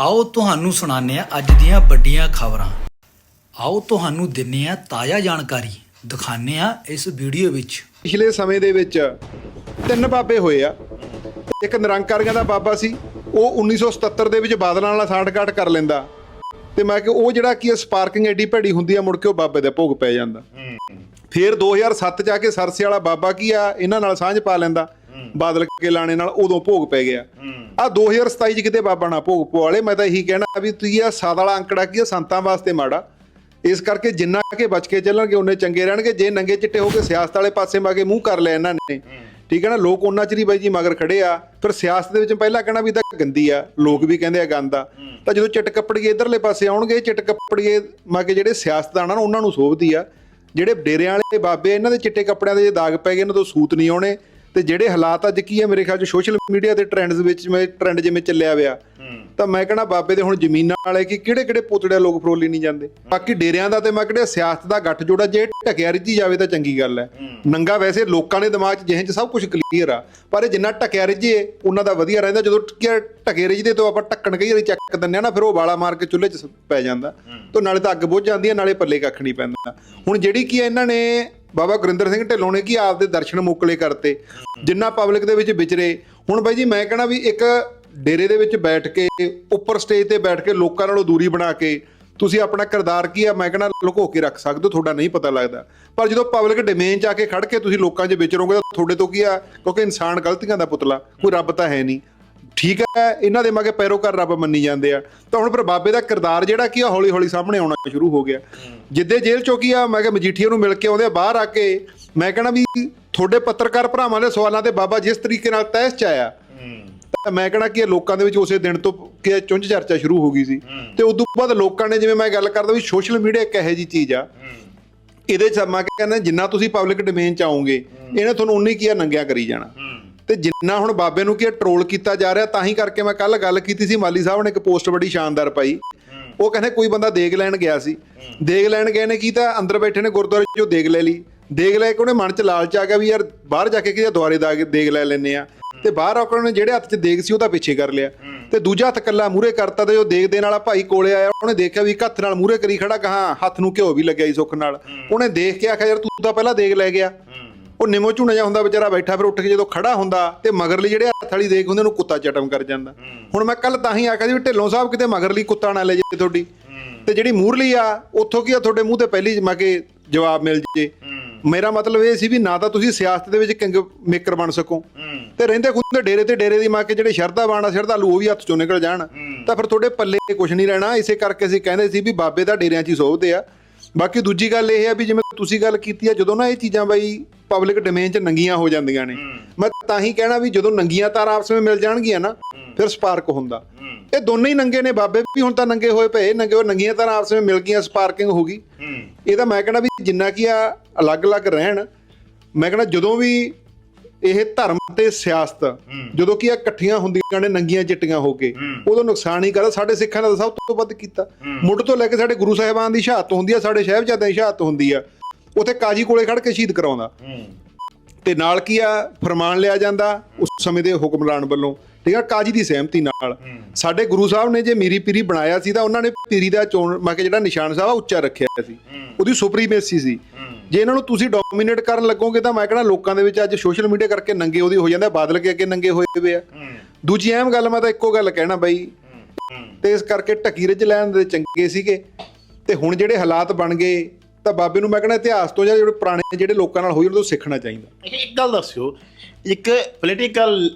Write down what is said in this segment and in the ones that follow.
ਆਓ ਤੁਹਾਨੂੰ ਸੁਣਾਉਂਦੇ ਹਾਂ ਅੱਜ ਦੀਆਂ ਵੱਡੀਆਂ ਖਬਰਾਂ। ਆਓ ਤੁਹਾਨੂੰ ਦਿੰਨੇ ਆ ਤਾਜ਼ਾ ਜਾਣਕਾਰੀ। ਦਿਖਾਉਂਦੇ ਆ ਇਸ ਵੀਡੀਓ ਵਿੱਚ। ਪਿਛਲੇ ਸਮੇਂ ਦੇ ਵਿੱਚ ਤਿੰਨ ਬਾਬੇ ਹੋਏ ਆ। ਇੱਕ ਨਿਰੰਕਾਰੀਆਂ ਦਾ ਬਾਬਾ ਸੀ ਉਹ 1977 ਦੇ ਵਿੱਚ ਬਾਦਲਾਂ ਵਾਲਾ ਸਾਂਠਗਾਠ ਕਰ ਲੈਂਦਾ। ਤੇ ਮੈਂ ਕਿ ਉਹ ਜਿਹੜਾ ਕੀ ਸਪਾਰਕਿੰਗ ਐਡੀ ਭੈੜੀ ਹੁੰਦੀ ਆ ਮੁੜ ਕੇ ਉਹ ਬਾਬੇ ਦੇ ਭੋਗ ਪੈ ਜਾਂਦਾ। ਫਿਰ 2007 ਚ ਆ ਕੇ ਸਰਸੇ ਵਾਲਾ ਬਾਬਾ ਕੀ ਆ ਇਹਨਾਂ ਨਾਲ ਸਾਂਝ ਪਾ ਲੈਂਦਾ। ਬਾਦਲ ਕੇ ਲਾਣੇ ਨਾਲ ਉਦੋਂ ਭੋਗ ਪੈ ਗਿਆ। ਆ 2027 ਚ ਕਿਤੇ ਬਾਬਾ ਨਾ ਭੋਗ ਪਵਾਲੇ ਮੈਂ ਤਾਂ ਇਹੀ ਕਹਿਣਾ ਵੀ ਤੁਸੀਂ ਆ ਸਾਦ ਵਾਲਾ ਅੰਕੜਾ ਕੀ ਆ ਸੰਤਾਂ ਵਾਸਤੇ ਮਾੜਾ। ਇਸ ਕਰਕੇ ਜਿੰਨਾ ਕਿ ਬਚ ਕੇ ਚੱਲਣਗੇ ਉਹਨੇ ਚੰਗੇ ਰਹਿਣਗੇ ਜੇ ਨੰਗੇ ਚਿੱਟੇ ਹੋ ਕੇ ਸਿਆਸਤ ਵਾਲੇ ਪਾਸੇ ਮਾ ਕੇ ਮੂੰਹ ਕਰ ਲਿਆ ਇਹਨਾਂ ਨੇ। ਠੀਕ ਹੈ ਨਾ ਲੋਕ ਉਹਨਾਂ ਚ ਹੀ ਬਾਈ ਜੀ ਮਗਰ ਖੜੇ ਆ। ਫਿਰ ਸਿਆਸਤ ਦੇ ਵਿੱਚ ਪਹਿਲਾਂ ਕਹਿਣਾ ਵੀ ਤਾਂ ਗੰਦੀ ਆ ਲੋਕ ਵੀ ਕਹਿੰਦੇ ਆ ਗੰਦਾ ਤਾਂ ਜਦੋਂ ਚਿੱਟ ਕੱਪੜੀਏ ਇਧਰਲੇ ਪਾਸੇ ਆਉਣਗੇ ਚਿੱਟ ਕੱਪੜੀਏ ਮਾ ਕੇ ਜਿਹੜੇ ਸਿਆਸਤਦਾਨ ਉਹਨਾਂ ਨੂੰ ਸੋਭਦੀ ਆ। ਜਿਹੜੇ ਡੇਰਿਆਂ ਵਾਲੇ ਬਾਬੇ ਇਹਨਾਂ ਦੇ ਚਿੱਟੇ ਕੱਪੜਿਆਂ ਦੇ ਜੇ ਦਾਗ ਪੈ ਗਏ ਇਹਨਾਂ ਤੋਂ ਸੂਤ ਨਹੀਂ ਆਉਣੇ। ਤੇ ਜਿਹੜੇ ਹਾਲਾਤ ਅੱਜ ਕੀ ਆ ਮੇਰੇ ਖਿਆਲ ਚ ਸੋਸ਼ਲ ਮੀਡੀਆ ਤੇ ਟ੍ਰੈਂਡਸ ਵਿੱਚ ਜਿਵੇਂ ਟ੍ਰੈਂਡ ਜਿਵੇਂ ਚੱਲਿਆ ਹੋਇਆ ਤਾਂ ਮੈਂ ਕਹਣਾ ਬਾਬੇ ਦੇ ਹੁਣ ਜ਼ਮੀਨਾਂ ਵਾਲੇ ਕਿ ਕਿਹੜੇ ਕਿਹੜੇ ਪੁਤੜੇ ਲੋਕ ਫਰੋਲੀ ਨਹੀਂ ਜਾਂਦੇ? ਬਾਕੀ ਡੇਰਿਆਂ ਦਾ ਤੇ ਮੈਂ ਕਿਹੜੇ ਸਿਆਸਤ ਦਾ ਗੱਠ ਜੋੜਾ ਜੇ ਢਕਿਆ ਰਿੱਝੀ ਜਾਵੇ ਤਾਂ ਚੰਗੀ ਗੱਲ ਹੈ। ਨੰਗਾ ਵੈਸੇ ਲੋਕਾਂ ਦੇ ਦਿਮਾਗ 'ਚ ਜਿਹੇ 'ਚ ਸਭ ਕੁਝ ਕਲੀਅਰ ਆ ਪਰ ਇਹ ਜਿੰਨਾ ਢਕਿਆ ਰਿੱਝੇ ਉਹਨਾਂ ਦਾ ਵਧੀਆ ਰਹਿੰਦਾ ਜਦੋਂ ਢਕੇ ਰਿੱਝਦੇ ਤੋਂ ਆਪਾਂ ਢੱਕਣ ਕਈ ਵਾਰੀ ਚੱਕ ਦਿੰਦੇ ਆ ਨਾ ਫਿਰ ਉਹ ਵਾਲਾ ਮਾਰ ਕੇ ਚੁੱਲ੍ਹੇ 'ਚ ਪੈ ਜਾਂਦਾ। ਤੋਂ ਨਾਲੇ ਤਾਂ ਅੱਗ ਬੁੱਝ ਜਾਂਦੀ ਹੈ ਨਾਲੇ ਪੱਲੇ ਕੱਖ ਨਹੀਂ ਪੈਂਦਾ। ਹੁਣ ਜਿਹੜੀ ਕੀ ਹੈ ਇਹਨਾਂ ਨੇ ਬਾਬਾ ਗੁਰਿੰਦਰ ਸਿੰਘ ਢਿੱਲੋਂ ਨੇ ਕੀ ਆਪਦੇ ਦਰਸ਼ਨ ਮੋਕਲੇ ਕਰਤੇ। ਜਿੰਨਾ ਪਬਲਿਕ ਦੇ ਵਿੱਚ ਵਿਚਰੇ। ਹੁਣ ਬਾਈ ਜੀ ਮੈਂ ਕਹਣਾ ਵੀ ਇੱਕ ਡੇਰੇ ਦੇ ਵਿੱਚ ਬੈਠ ਕੇ ਉੱਪਰ ਸਟੇਜ ਤੇ ਬੈਠ ਕੇ ਲੋਕਾਂ ਨਾਲੋਂ ਦੂਰੀ ਬਣਾ ਕੇ ਤੁਸੀਂ ਆਪਣਾ ਕਿਰਦਾਰ ਕੀ ਆ? ਮੈਂ ਕਹਿੰਦਾ ਲੁਕੋ ਕੇ ਰੱਖ ਸਕਦੇ ਹੋ ਤੁਹਾਡਾ ਨਹੀਂ ਪਤਾ ਲੱਗਦਾ। ਪਰ ਜਦੋਂ ਪਬਲਿਕ ਡੋਮੇਨ 'ਚ ਆ ਕੇ ਖੜ ਕੇ ਤੁਸੀਂ ਲੋਕਾਂ 'ਚ ਵਿਚਰੋਗੇ ਤਾਂ ਤੁਹਾਡੇ ਤੋਂ ਕੀ ਆ? ਕਿਉਂਕਿ ਇਨਸਾਨ ਗਲਤੀਆਂ ਦਾ ਪੁਤਲਾ ਕੋਈ ਰੱਬ ਤਾਂ ਹੈ ਨਹੀਂ। ਠੀਕ ਹੈ ਇਹਨਾਂ ਦੇ ਮਗੇ ਪੈਰੋਕਾਰ ਰੱਬ ਮੰਨੀ ਜਾਂਦੇ ਆ। ਤਾਂ ਹੁਣ ਫਿਰ ਬਾਬੇ ਦਾ ਕਿਰਦਾਰ ਜਿਹੜਾ ਕੀ ਆ? ਹੌਲੀ ਹੌਲੀ ਸਾਹਮਣੇ ਆਉਣਾ ਸ਼ੁਰੂ ਹੋ ਗਿਆ। ਜਿੱਦੇ ਜੇਲ੍ਹ ਚੋਂ ਕੀ ਆ? ਮੈਂ ਕਿਹਾ ਮਜੀਠੀਆ ਨੂੰ ਮਿਲ ਕੇ ਆਉਂਦੇ ਆ ਬਾਹਰ ਆ ਕੇ। ਮੈਂ ਕਹਿੰਦਾ ਵੀ ਤੁਹਾਡੇ ਪੱਤਰਕਾਰ ਭਰਾਵਾਂ ਦੇ ਸਵਾਲਾਂ ਤੇ ਬਾਬਾ ਜਿਸ ਤਰੀਕੇ ਨਾਲ ਤਹਿਸ ਚ ਆਇਆ, ਤਾਂ ਮੈਂ ਕਹਣਾ ਕਿ ਇਹ ਲੋਕਾਂ ਦੇ ਵਿੱਚ ਉਸੇ ਦਿਨ ਤੋਂ ਕਿ ਚੁੰਝ ਚਰਚਾ ਸ਼ੁਰੂ ਹੋ ਗਈ ਸੀ। ਤੇ ਉਦੋਂ ਬਾਅਦ ਲੋਕਾਂ ਨੇ ਜਿਵੇਂ ਮੈਂ ਗੱਲ ਕਰਦਾ ਵੀ ਸੋਸ਼ਲ ਮੀਡੀਆ ਇੱਕ ਇਹੋ ਜੀ ਚੀਜ਼ ਆ। ਇਹਦੇ ਚ ਮੈਂ ਕਹਿੰਦਾ ਜਿੰਨਾ ਤੁਸੀਂ ਪਬਲਿਕ ਡੋਮੇਨ ਚ ਆਉਂਗੇ ਇਹਨੇ ਤੁਹਾਨੂੰ ਉਨੀ ਕੀ ਆ ਨੰਗਿਆ ਕਰੀ ਜਾਣਾ। ਤੇ ਜਿੰਨਾ ਹੁਣ ਬਾਬੇ ਨੂੰ ਕੀ ਆ ਟਰੋਲ ਕੀਤਾ ਜਾ ਰਿਹਾ, ਤਾਂ ਹੀ ਕਰਕੇ ਮੈਂ ਕੱਲ ਗੱਲ ਕੀਤੀ ਸੀ, ਮਾਲੀ ਸਾਹਿਬ ਨੇ ਇੱਕ ਪੋਸਟ ਬੜੀ ਸ਼ਾਨਦਾਰ ਪਾਈ। ਉਹ ਕਹਿੰਦੇ ਕੋਈ ਬੰਦਾ ਦੇਖ ਲੈਣ ਗਿਆ ਸੀ। ਦੇਖ ਲੈਣ ਗਏ ਨੇ ਕੀ ਤਾਂ ਅੰਦਰ ਬੈਠੇ ਨੇ ਗੁਰਦੁਆਰੇ 'ਚੋਂ ਦੇਖ ਲੈ ਲਈ। ਦੇਗ ਲੈ ਕੇ ਉਹਨੇ ਮਨ 'ਚ ਲਾਲਚ ਆ ਗਿਆ ਵੀ ਯਾਰ ਬਾਹਰ ਜਾ ਕੇ ਕਿ ਦੁਆਰੇ ਦਾ ਦੇਗ ਲੈ ਲੈਨੇ ਆ। ਤੇ ਬਾਹਰ ਆ ਕੇ ਉਹਨੇ ਜਿਹੜੇ ਹੱਥ 'ਚ ਦੇਗ ਸੀ ਉਹ ਤਾਂ ਪਿੱਛੇ ਕਰ ਲਿਆ। ਤੇ ਦੂਜਾ ਹੱਥ ਕੱਲਾ ਮੂਰੇ ਕਰਤਾ ਤੇ ਜੋ ਦੇਗ ਦੇਣ ਵਾਲਾ ਭਾਈ ਕੋਲੇ ਆਇਆ। ਉਹਨੇ ਦੇਖਿਆ ਵੀ ਇੱਕ ਹੱਥ ਨਾਲ ਮੂਰੇ ਕਰੀ ਖੜਾ ਕਹਾ ਹੱਥ ਨੂੰ ਘਿਓ ਵੀ ਲੱਗਿਆ ਸੀ ਸੁੱਖ ਨਾਲ। ਉਹਨੇ ਦੇਖ ਕੇ ਆਖਿਆ ਯਾਰ ਤੂੰ ਤਾਂ ਪਹਿਲਾਂ ਦੇਗ ਲੈ ਗਿਆ। ਉਹ ਨਿਮੋ ਝੂਣਾ ਜਿਹਾ ਹੁੰਦਾ ਵਿਚਾਰਾ ਬੈਠਾ ਫਿਰ ਉੱਠ ਕੇ ਜਦੋਂ ਖੜਾ ਹੁੰਦਾ ਤੇ ਮਗਰਲੀ ਜਿਹੜੇ ਹੱਥ ਵਾਲੀ ਦੇਖ ਹੁੰਦੇ ਉਹਨੂੰ ਕੁੱਤਾ ਚਟਮ ਕਰ ਜਾਂਦਾ। ਹੁਣ ਮੈਂ ਕੱਲ ਤਾਂ ਹੀ ਆਖਿਆ ਸੀ ਢਿੱਲੋਂ ਸਾਹਿਬ ਕਿਤੇ ਮਗਰਲੀ ਕੁੱਤਾ ਨਾ ਲੈ ਜੇ ਤੁਹਾਡੀ। ਤੇ ਜਿਹੜੀ ਮੂਰਲੀ ਆ ਉੱਥੋਂ ਕੀ ਆ ਤੁਹਾਡੇ ਮੂੰਹ ਤੇ ਪਹਿਲੀ ਮੈਂ ਕਿ ਜਵਾਬ ਮਿਲ ਜੇ। ਮੇਰਾ ਮਤਲਬ ਇਹ ਸੀ ਵੀ ਨਾ ਤਾਂ ਤੁਸੀਂ ਸਿਆਸਤ ਦੇ ਵਿੱਚ ਕਿੰਗ ਮੇਕਰ ਬਣ ਸਕੋ। ਤੇ ਰਹਿੰਦੇ ਖੁੰਦੇ ਡੇਰੇ ਤੇ ਡੇਰੇ ਦੀ ਮਾਂ ਕੇ ਜਿਹੜੇ ਸ਼ਰਧਾ ਬਾਣਾ ਸ਼ਰਧਾਲੂ ਉਹ ਵੀ ਹੱਥ ਚੋਂ ਨਿਕਲ ਜਾਣ। ਤਾਂ ਫਿਰ ਤੁਹਾਡੇ ਪੱਲੇ ਕੁਝ ਨਹੀਂ ਰਹਿਣਾ। ਇਸੇ ਕਰਕੇ ਅਸੀਂ ਕਹਿੰਦੇ ਸੀ ਵੀ ਬਾਬੇ ਦਾ ਡੇਰਿਆਂ 'ਚ ਹੀ ਸੋਭਦੇ ਆ। ਬਾਕੀ ਦੂਜੀ ਗੱਲ ਇਹ ਹੈ ਵੀ ਜਿਵੇਂ ਤੁਸੀਂ ਗੱਲ ਕੀਤੀ ਆ ਜਦੋਂ ਨਾ ਇਹ ਚੀਜ਼ਾਂ ਬਾਈ ਪਬਲਿਕ ਡੋਮੇਨ 'ਚ ਨੰਗੀਆਂ ਹੋ ਜਾਂਦੀਆਂ ਨੇ ਮੈਂ ਤਾਂ ਹੀ ਕਹਿਣਾ ਵੀ ਜਦੋਂ ਨੰਗੀਆਂ ਤਾਰਾਂ ਆਪਸ ਵਿੱਚ ਮਿਲ ਜਾਣਗੀਆਂ ਨਾ ਫਿਰ ਸਪਾਰਕ ਹੁੰਦਾ। ਇਹ ਦੋਨੇ ਹੀ ਨੰਗੇ ਨੇ ਬਾਬੇ ਵੀ ਹੁਣ ਤਾਂ ਨੰਗੇ ਹੋਏ ਪਏ ਨੰਗੇ ਉਹ ਨੰਗੀਆਂ ਤਾਰਾਂ ਆਪਸ ਵਿੱਚ ਮਿਲ ਗਈਆਂ ਸਪਾਰਕਿੰਗ ਹੋ ਗਈ। ਇਹਦਾ ਮੈਂ ਕਹਿਣਾ ਵੀ ਜਿੰਨਾ ਕੀ ਆ ਅਲੱਗ-ਅਲੱਗ ਰਹਿਣ ਮੈਂ ਕਹਿਣਾ ਜਦੋਂ ਵੀ ਇਹ ਧਰਮ ਤੇ ਸਿਆਸਤ ਜਦੋਂ ਕੀ ਆ ਇਕੱਠੀਆਂ ਹੁੰਦੀਆਂ ਨੇ ਨੰਗੀਆਂ ਚਿੱਟੀਆਂ ਹੋ ਕੇ ਉਦੋਂ ਨੁਕਸਾਨ ਹੀ ਕਰਦਾ ਸਾਡੇ ਸਿੱਖਾਂ ਤਾਂ ਸਭ ਤੋਂ ਵੱਧ ਕੀਤਾ। ਮੁੱਢ ਤੋਂ ਲੈ ਕੇ ਸਾਡੇ ਗੁਰੂ ਸਾਹਿਬਾਨ ਦੀ ਸ਼ਹਾਦਤ ਹੁੰਦੀ ਆ ਸਾਡੇ ਸਾਹਿਬਜ਼ਾਦਿਆਂ ਦੀ ਸ਼ਹਾਦਤ ਹੁੰਦੀ ਆ ਉੱਥੇ ਕਾਜੀ ਕੋਲੇ ਖੜ ਕੇ ਸ਼ਹੀਦ ਕਰਾਉਂਦਾ। ਤੇ ਨਾਲ ਕੀ ਆ ਫਰਮਾਨ ਲਿਆ ਜਾਂਦਾ ਉਸ ਸਮੇਂ ਦੇ ਹੁਕਮਰਾਨ ਵੱਲੋਂ ਠੀਕ ਆ ਕਾਜੀ ਦੀ ਸਹਿਮਤੀ ਨਾਲ। ਸਾਡੇ ਗੁਰੂ ਸਾਹਿਬ ਨੇ ਜੇ ਮੀਰੀ ਪੀਰੀ ਬਣਾਇਆ ਸੀ ਤਾਂ ਉਹਨਾਂ ਨੇ ਪੀਰੀ ਦਾ ਚੋਣ ਮੈਂ ਕਿ ਜਿਹੜਾ ਨਿਸ਼ਾਨ ਸਾਹਿਬ ਆ ਉੱਚਾ ਰੱਖਿਆ ਸੀ। ਉਹਦੀ ਸੁਪਰੀਮੇਸੀ ਸੀ। ਜੇ ਇਹਨਾਂ ਨੂੰ ਤੁਸੀਂ ਡੋਮੀਨੇਟ ਕਰਨ ਲੱਗੋਗੇ ਤਾਂ ਮੈਂ ਕਹਿੰਦਾ ਲੋਕਾਂ ਦੇ ਵਿੱਚ ਅੱਜ ਸੋਸ਼ਲ ਮੀਡੀਆ ਕਰਕੇ ਨੰਗੇ ਉਹਦੀ ਹੋ ਜਾਂਦਾ ਬਾਦਲ ਕੇ ਅੱਗੇ ਨੰਗੇ ਹੋਏ ਹੋਏ ਆ। ਦੂਜੀ ਅਹਿਮ ਗੱਲ ਮੈਂ ਤਾਂ ਇੱਕੋ ਗੱਲ ਕਹਿਣਾ ਬਈ। ਤੇ ਇਸ ਕਰਕੇ ਢਕੀ ਰਿਜ ਲੈਣ ਦੇ ਚੰਗੇ ਸੀਗੇ। ਤੇ ਹੁਣ ਜਿਹੜੇ ਹਾਲਾਤ ਬਣ ਗਏ ਤਾਂ ਬਾਬੇ ਨੂੰ ਮੈਂ ਕਹਿੰਦਾ ਇਤਿਹਾਸ ਤੋਂ ਜਾਂ ਜਿਹੜੇ ਪੁਰਾਣੇ ਜਿਹੜੇ ਲੋਕਾਂ ਨਾਲ ਹੋਈ ਉਹਨਾਂ ਤੋਂ ਸਿੱਖਣਾ ਚਾਹੀਦਾ। ਇੱਕ ਗੱਲ ਦੱਸਿਓ ਇੱਕ ਪੋਲੀਟੀਕਲ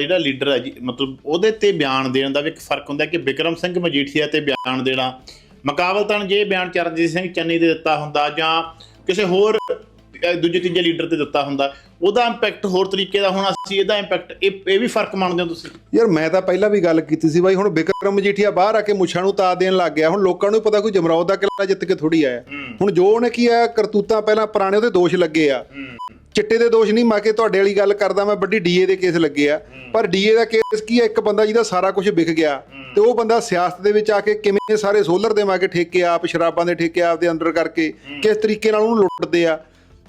ਜਿਹੜਾ ਲੀਡਰ ਹੈ ਜੀ ਮਤਲਬ ਉਹਦੇ ਤੇ ਬਿਆਨ ਦੇਣ ਦਾ ਵੀ ਇੱਕ ਫ਼ਰਕ ਹੁੰਦਾ ਕਿ ਵਿਕਰਮ ਸਿੰਘ ਮਜੀਠੀਆ ਤੇ ਬਿਆਨ ਦੇਣਾ। ਮੁਕਾਬਲਤਨ ਜੇ ਬਿਆਨ ਚਰਨਜੀਤ ਸਿੰਘ ਚੰਨੀ ਦੇ ਦਿੱਤਾ ਹੁੰਦਾ ਜਾਂ ਕਿਸੇ ਹੋਰ ਦੂਜੇ ਤੀਜੇ ਲੀਡਰ ਤੇ ਦਿੱਤਾ ਹੁੰਦਾ। ਉਹਦਾ ਇੰਪੈਕਟ ਹੋਰ ਤਰੀਕੇ ਦਾ ਹੋਣਾ ਸੀ ਇਹਦਾ ਇੰਪੈਕਟ ਇਹ ਇਹ ਵੀ ਫ਼ਰਕ ਮੰਨਦੇ ਹੋ ਤੁਸੀਂ? ਯਾਰ ਮੈਂ ਤਾਂ ਪਹਿਲਾਂ ਵੀ ਗੱਲ ਕੀਤੀ ਸੀ ਬਾਈ ਹੁਣ ਬਿਕਰਮ ਮਜੀਠੀਆ ਬਾਹਰ ਆ ਕੇ ਮੁੱਛਾਂ ਨੂੰ ਤਾ ਦੇਣ ਲੱਗ ਗਿਆ। ਹੁਣ ਲੋਕਾਂ ਨੂੰ ਪਤਾ ਕੋਈ ਜਮਰੌਦ ਦਾ ਕਿਲਾ ਜਿੱਤ ਕੇ ਥੋੜੀ ਆਇਆ। ਹੁਣ ਜੋ ਉਹਨੇ ਕੀ ਆ ਕਰਤੂਤਾਂ ਪਹਿਲਾਂ ਪੁਰਾਣੇ ਉਹਦੇ ਦੋਸ਼ ਲੱਗੇ ਆ। ਚਿੱਟੇ ਦੇ ਦੋਸ਼ ਨਹੀਂ ਮਾ ਕੇ ਤੁਹਾਡੇ ਵਾਲੀ ਗੱਲ ਕਰਦਾ ਮੈਂ ਵੱਡੀ ਡੀਏ ਦੇ ਕੇਸ ਲੱਗੇ ਆ। ਪਰ ਡੀਏ ਦਾ ਕੇਸ ਕੀ ਆ ਇੱਕ ਬੰਦਾ ਜਿਹਦਾ ਸਾਰਾ ਕੁਝ ਵਿਕ ਗਿਆ ਤੇ ਉਹ ਬੰਦਾ ਸਿਆਸਤ ਦੇ ਵਿੱਚ ਆ ਕੇ ਕਿਵੇਂ ਸਾਰੇ ਸੋਲਰ ਦੇ ਮਾ ਕੇ ਠੇਕੇ ਆਪ ਸ਼ਰਾਬਾਂ ਦੇ ਠੇਕੇ ਆਪ ਦੇ ਅੰਦਰ ਕਰਕੇ ਕਿਸ ਤਰੀਕੇ ਨਾਲ ਉਹਨੂੰ ਲੁੱਟਦੇ ਆ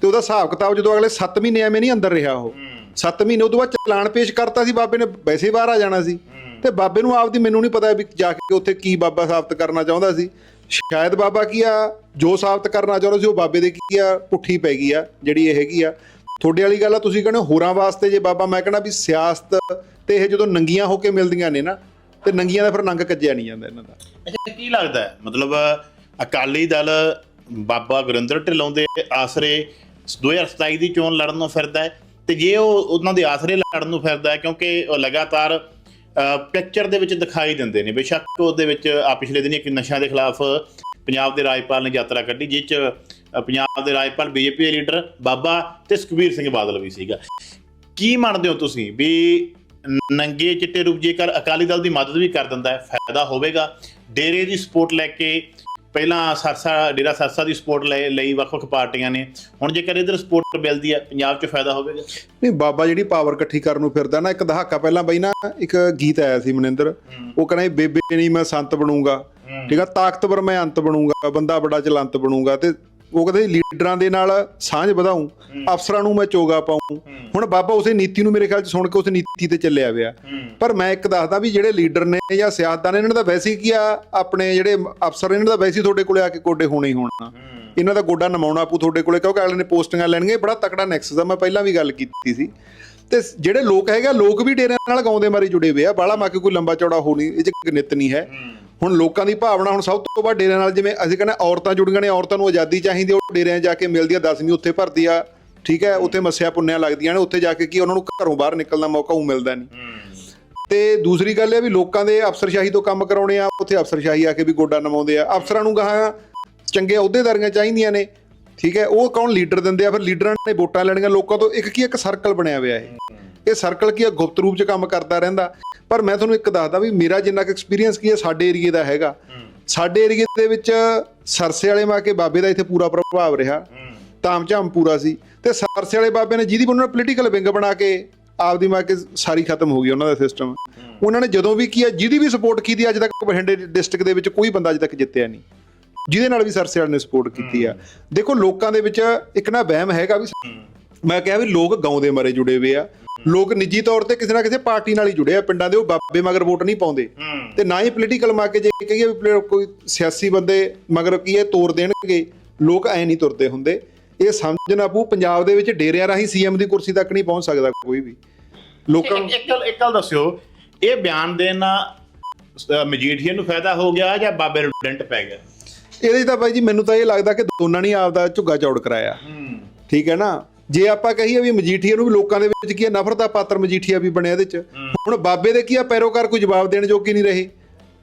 ਤੇ ਉਹਦਾ ਹਿਸਾਬ ਕਿਤਾਬ ਜਦੋਂ ਅਗਲੇ 7 ਮਹੀਨੇ ਐਵੇਂ ਨਹੀਂ ਅੰਦਰ ਰਿਹਾ ਉਹ। 7 ਮਹੀਨੇ ਉਦੋਂ ਬਾਅਦ ਚਲਾਨ ਪੇਸ਼ ਕਰਤਾ ਸੀ ਬਾਬੇ ਨੇ ਵੈਸੇ ਬਾਹਰ ਆ ਜਾਣਾ ਸੀ। ਤੇ ਬਾਬੇ ਨੂੰ ਆਪਦੀ ਮੈਨੂੰ ਨਹੀਂ ਪਤਾ ਵੀ ਜਾ ਕੇ ਉੱਥੇ ਕੀ ਬਾਬਾ ਸਾਬਤ ਕਰਨਾ ਚਾਹੁੰਦਾ ਸੀ। ਸ਼ਾਇਦ ਬਾਬਾ ਕੀ ਆ ਜੋ ਸਾਬਤ ਕਰਨਾ ਚਾਹੁੰਦਾ ਸੀ ਉਹ ਬਾਬੇ ਦੇ ਕੀ ਆ ਪੁੱਠੀ ਪੈ ਗਈ ਆ ਜਿਹੜੀ ਇਹ ਹੈਗੀ ਆ। ਤੁਹਾਡੇ ਵਾਲੀ ਗੱਲ ਆ, ਤੁਸੀਂ ਕਹਿੰਦੇ ਹੋਰਾਂ ਵਾਸਤੇ ਜੇ ਬਾਬਾ, ਮੈਂ ਕਹਿੰਦਾ ਵੀ ਸਿਆਸਤ ਤੇ ਇਹ ਜਦੋਂ ਨੰਗੀਆਂ ਹੋ ਕੇ ਮਿਲਦੀਆਂ ਨੇ ਨਾ, ਤੇ ਨੰਗੀਆਂ ਦਾ ਫਿਰ ਨੰਗ ਕੱਜਿਆ ਨਹੀਂ ਜਾਂਦਾ ਇਹਨਾਂ ਦਾ। ਅੱਛਾ, ਕੀ ਲੱਗਦਾ ਹੈ? ਮਤਲਬ, ਅਕਾਲੀ ਦਲ ਬਾਬਾ ਗੁਰਿੰਦਰ ਢਿੱਲੋਂ ਦੇ ਆਸਰੇ 2027 ਦੀ ਚੋਣ ਲੜਨ ਨੂੰ ਫਿਰਦਾ ਹੈ ਤੇ ਜੇ ਉਹ ਉਹਨਾਂ ਦੇ ਆਸਰੇ ਲੜਨ ਨੂੰ ਫਿਰਦਾ ਹੈ, ਕਿਉਂਕਿ ਉਹ ਲਗਾਤਾਰ ਪਿਕਚਰ ਦੇ ਵਿੱਚ ਦਿਖਾਈ ਦਿੰਦੇ ਨੇ, ਬੇਸ਼ੱਕ ਉਹਦੇ ਵਿੱਚ ਆ ਪਿਛਲੇ ਦਿਨੀ ਇੱਕ ਨਸ਼ਿਆਂ ਦੇ ਖਿਲਾਫ ਪੰਜਾਬ ਦੇ ਰਾਜਪਾਲ ਨੇ ਯਾਤਰਾ ਕੱਢੀ ਜਿਸ ਚ ਪੰਜਾਬ ਦੇ ਰਾਜਪਾਲ ਬੀਜੇਪੀ ਦੇ ਲੀਡਰ ਬਾਬਾ ਤੇ ਸੁਖਬੀਰ ਸਿੰਘ ਬਾਦਲ ਵੀ ਸੀਗਾ। ਕੀ ਮੰਨਦੇ ਹੋ ਤੁਸੀਂ ਵੀ ਨੰਗੇ ਚਿੱਟੇ ਰੂਪ ਜੇਕਰ ਅਕਾਲੀ ਦਲ ਦੀ ਮਦਦ ਵੀ ਕਰ ਦਿੰਦਾ ਹੈ ਫਾਇਦਾ ਹੋਵੇਗਾ? ਡੇਰੇ ਦੀ ਸਪੋਰਟ ਲੈ ਕੇ ਪਹਿਲਾਂ ਸਰਸਾ ਡੇਰਾ ਸਰਸਾ ਦੀ ਸਪੋਰਟ ਲੈ ਲਈ ਵੱਖ-ਵੱਖ ਪਾਰਟੀਆਂ ਨੇ। ਹੁਣ ਜੇਕਰ ਇਧਰ ਸਪੋਰਟ ਮਿਲਦੀ ਹੈ ਪੰਜਾਬ 'ਚ ਫਾਇਦਾ ਹੋਵੇਗਾ? ਨਹੀਂ ਬਾਬਾ ਜਿਹੜੀ ਪਾਵਰ ਇਕੱਠੀ ਕਰਨ ਨੂੰ ਫਿਰਦਾ ਨਾ ਇੱਕ ਦਹਾਕਾ ਪਹਿਲਾਂ ਬਈ ਨਾ ਇੱਕ ਗੀਤ ਆਇਆ ਸੀ ਮਨਿੰਦਰ। ਉਹ ਕਹਿੰਦਾ ਬੇਬੇ ਨਹੀਂ ਮੈਂ ਸੰਤ ਬਣੂੰਗਾ। ਠੀਕ ਆ ਤਾਕਤਵਰ ਮੈਂ ਅੰਤ ਬਣੂੰਗਾ ਬੰਦਾ ਬੜਾ ਚਲੰਤ ਬਣੂੰਗਾ ਤੇ ਉਹ ਕਹਿੰਦੇ ਲੀਡਰਾਂ ਦੇ ਨਾਲ ਸਾਂਝ ਵਧਾਉਂ ਅਫਸਰਾਂ ਨੂੰ ਮੈਂ ਚੋਗਾ ਪਾਉਂ ਹੁਣ ਬਾਬਾ ਉਸੇ ਨੀਤੀ ਨੂੰ ਮੇਰੇ ਖਿਆਲ ਚ ਸੁਣ ਕੇ ਉਸ ਨੀਤੀ ਤੇ ਚੱਲਿਆ ਪਿਆ। ਪਰ ਮੈਂ ਇੱਕ ਦੱਸਦਾ ਵੀ ਜਿਹੜੇ ਲੀਡਰ ਨੇ ਜਾਂ ਸਿਆਸਤਦਾਨ ਨੇ ਇਹਨਾਂ ਦਾ ਵੈਸੇ ਕੀ ਆ ਆਪਣੇ ਜਿਹੜੇ ਅਫਸਰ ਇਹਨਾਂ ਦਾ ਵੈਸੇ ਤੁਹਾਡੇ ਕੋਲੇ ਆ ਕੇ ਕੋਡੇ ਹੋਣੇ ਹੀ ਹੋਣਾ ਇਹਨਾਂ ਦਾ ਗੋਡਾ ਨਮਾਉਣਾ ਪੂ ਤੁਹਾਡੇ ਕੋਲੇ ਕਿਉਂਕਿ ਅਗਲੇ ਨੇ ਪੋਸਟਿੰਗਾਂ ਲੈਣਗੇ ਬੜਾ ਤਕੜਾ ਨੈਕਸਸ ਆ ਮੈਂ ਪਹਿਲਾਂ ਵੀ ਗੱਲ ਕੀਤੀ ਸੀ। ਤੇ ਜਿਹੜੇ ਲੋਕ ਹੈਗੇ ਲੋਕ ਵੀ ਡੇਰਿਆਂ ਨਾਲ ਗਾਉਂਦੇ ਮਾਰੇ ਜੁੜੇ ਹੋਏ ਆ ਬਾਲਾ ਮਾ ਕੇ ਕੋਈ ਲੰਬਾ ਚੌੜਾ ਹੋ ਨਹੀਂ ਇਹ ਚ ਗਣਿਤ ਨਹੀਂ ਹੈ। ਹੁਣ ਲੋਕਾਂ ਦੀ ਭਾਵਨਾ ਹੁਣ ਸਭ ਤੋਂ ਵੱਧ ਡੇਰਿਆਂ ਨਾਲ ਜਿਵੇਂ ਅਸੀਂ ਕਹਿੰਦੇ ਔਰਤਾਂ ਜੁੜੀਆਂ ਨੇ, ਔਰਤਾਂ ਨੂੰ ਆਜ਼ਾਦੀ ਚਾਹੀਦੀ ਉਹ ਡੇਰਿਆਂ ਜਾ ਕੇ ਮਿਲਦੀ ਆ, ਦਸਵੀਂ ਉੱਥੇ ਭਰਦੀ ਆ, ਠੀਕ ਹੈ, ਉੱਥੇ ਮੱਸਿਆ ਪੁੰਨਿਆ ਲੱਗਦੀਆਂ ਨੇ, ਉੱਥੇ ਜਾ ਕੇ ਕੀ ਉਹਨਾਂ ਨੂੰ ਘਰੋਂ ਬਾਹਰ ਨਿਕਲਣ ਦਾ ਮੌਕਾ ਉਹ ਮਿਲਦਾ ਨਹੀਂ। ਤੇ ਦੂਸਰੀ ਗੱਲ ਇਹ ਵੀ ਲੋਕਾਂ ਦੇ ਅਫਸਰਸ਼ਾਹੀ ਤੋਂ ਕੰਮ ਕਰਾਉਣੇ ਆ, ਉੱਥੇ ਅਫਸਰਸ਼ਾਹੀ ਆ ਕੇ ਵੀ ਗੋਡਾ ਨਮਾਉਂਦੇ ਆ। ਅਫਸਰਾਂ ਨੂੰ ਗਾਹਾਂ ਚੰਗੇ ਅਹੁਦੇਦਾਰੀਆਂ ਚਾਹੀਦੀਆਂ ਨੇ, ਠੀਕ ਹੈ, ਉਹ ਕੌਣ ਲੀਡਰ ਦਿੰਦੇ ਆ? ਫਿਰ ਲੀਡਰਾਂ ਨੇ ਵੋਟਾਂ ਲੈਣੀਆਂ, ਲੋਕਾਂ ਤੋਂ ਇੱਕ ਕੀ ਇੱਕ ਸਰਕਲ ਬਣਿਆ ਹੋਇਆ ਇਹ। ਇਹ ਸਰਕਲ ਕੀ ਆ? ਗੁਪਤ ਰੂਪ 'ਚ ਕੰਮ ਕਰਦਾ ਰਹਿੰਦਾ। ਪਰ ਮੈਂ ਤੁਹਾਨੂੰ ਇੱਕ ਦੱਸਦਾ ਵੀ ਮੇਰਾ ਜਿੰਨਾ ਕੁ ਐਕਸਪੀਰੀਅੰਸ ਕੀ ਹੈ ਸਾਡੇ ਏਰੀਏ ਦਾ ਹੈਗਾ। ਸਾਡੇ ਏਰੀਏ ਦੇ ਵਿੱਚ ਸਰਸੇ ਵਾਲੇ ਮਾ ਕੇ ਬਾਬੇ ਦਾ ਇੱਥੇ ਪੂਰਾ ਪ੍ਰਭਾਵ ਰਿਹਾ। ਤਾਮਝਾਮ ਪੂਰਾ ਸੀ। ਤੇ ਸਰਸੇ ਵਾਲੇ ਬਾਬੇ ਨੇ ਜਿਹਦੀ ਉਹਨਾਂ ਨੇ ਪੋਲੀਟੀਕਲ ਵਿੰਗ ਬਣਾ ਕੇ ਆਪਦੀ ਮਾ ਕੇ ਸਾਰੀ ਖਤਮ ਹੋ ਗਈ ਉਹਨਾਂ ਦਾ ਸਿਸਟਮ ਉਹਨਾਂ ਨੇ ਜਦੋਂ ਵੀ ਕੀ ਹੈ ਜਿਹਦੀ ਵੀ ਸਪੋਰਟ ਕੀਤੀ ਅੱਜ ਤੱਕ ਬਠਿੰਡੇ ਡਿਸਟ੍ਰਿਕਟ ਦੇ ਵਿੱਚ ਕੋਈ ਬੰਦਾ ਅੱਜ ਤੱਕ ਜਿੱਤਿਆ ਨਹੀਂ। ਜਿਹਦੇ ਨਾਲ ਵੀ ਸਰਸੇ ਵਾਲੇ ਨੇ ਸਪੋਰਟ ਕੀਤੀ ਆ। ਦੇਖੋ ਲੋਕਾਂ ਦੇ ਵਿੱਚ ਇੱਕ ਨਾ ਵਹਿਮ ਹੈਗਾ ਵੀ ਮੈਂ ਕਿਹਾ ਵੀ ਲੋਕ ਗਾਉਂ ਦੇ ਮਰੇ ਜੁੜੇ ਹੋਏ ਆ। ਲੋਕ ਨਿੱਜੀ ਤੌਰ ਤੇ ਕਿਸੇ ਨਾ ਕਿਸੇ ਪਾਰਟੀ ਨਾਲ ਹੀ ਜੁੜੇ ਆ ਪਿੰਡਾਂ ਦੇ ਉਹ ਬਾਬੇ ਮਗਰ ਵੋਟ ਨਹੀਂ ਪਾਉਂਦੇ। ਤੇ ਨਾ ਹੀ ਪੋਲੀਟੀਕਲ ਮਾ ਕੇ ਜੇ ਕਹੀਏ ਵੀ ਕੋਈ ਸਿਆਸੀ ਬੰਦੇ ਮਗਰ ਕੀ ਹੈ ਤੋੜ ਦੇਣਗੇ। ਲੋਕ ਐ ਨਹੀਂ ਤੁਰਦੇ ਹੁੰਦੇ। ਇਹ ਸਮਝਣਾ ਪਊ ਪੰਜਾਬ ਦੇ ਵਿੱਚ ਡੇਰਿਆਂ ਰਾਹੀਂ ਸੀਐਮ ਦੀ ਕੁਰਸੀ ਤੱਕ ਨਹੀਂ ਪਹੁੰਚ ਸਕਦਾ ਕੋਈ ਵੀ। ਲੋਕਾਂ ਨੂੰ ਇੱਕ ਗੱਲ ਇੱਕ ਗੱਲ ਦੱਸਿਓ ਇਹ ਬਿਆਨ ਦੇਣ ਨਾਲ ਮਜੀਠੀਆ ਨੂੰ ਫਾਇਦਾ ਹੋ ਗਿਆ ਜਾਂ ਬਾਬੇ ਨੂੰ ਡੈਂਟ ਪੈ ਗਿਆ? ਇਹਦੇ ਤਾਂ ਬਾਈ ਜੀ ਮੈਨੂੰ ਤਾਂ ਇਹ ਲੱਗਦਾ ਕਿ ਦੋਨਾਂ ਨੇ ਆਪਦਾ ਝੁੱਗਾ ਚੌੜ ਕਰਾਇਆ। ਠੀਕ ਹੈ ਨਾ? ਜੇ ਆਪਾਂ ਕਹੀਏ ਵੀ ਮਜੀਠੀਆ ਨੂੰ ਵੀ ਲੋਕਾਂ ਦੇ ਵਿੱਚ ਕੀ ਹੈ ਨਫ਼ਰਤ ਦਾ ਪਾਤਰ ਮਜੀਠੀਆ ਵੀ ਬਣਿਆ ਇਹਦੇ 'ਚ। ਹੁਣ ਬਾਬੇ ਦੇ ਕੀ ਆ ਪੈਰੋਕਾਰ ਕੋਈ ਜਵਾਬ ਦੇਣ ਜੋਗੇ ਨਹੀਂ ਰਹੇ।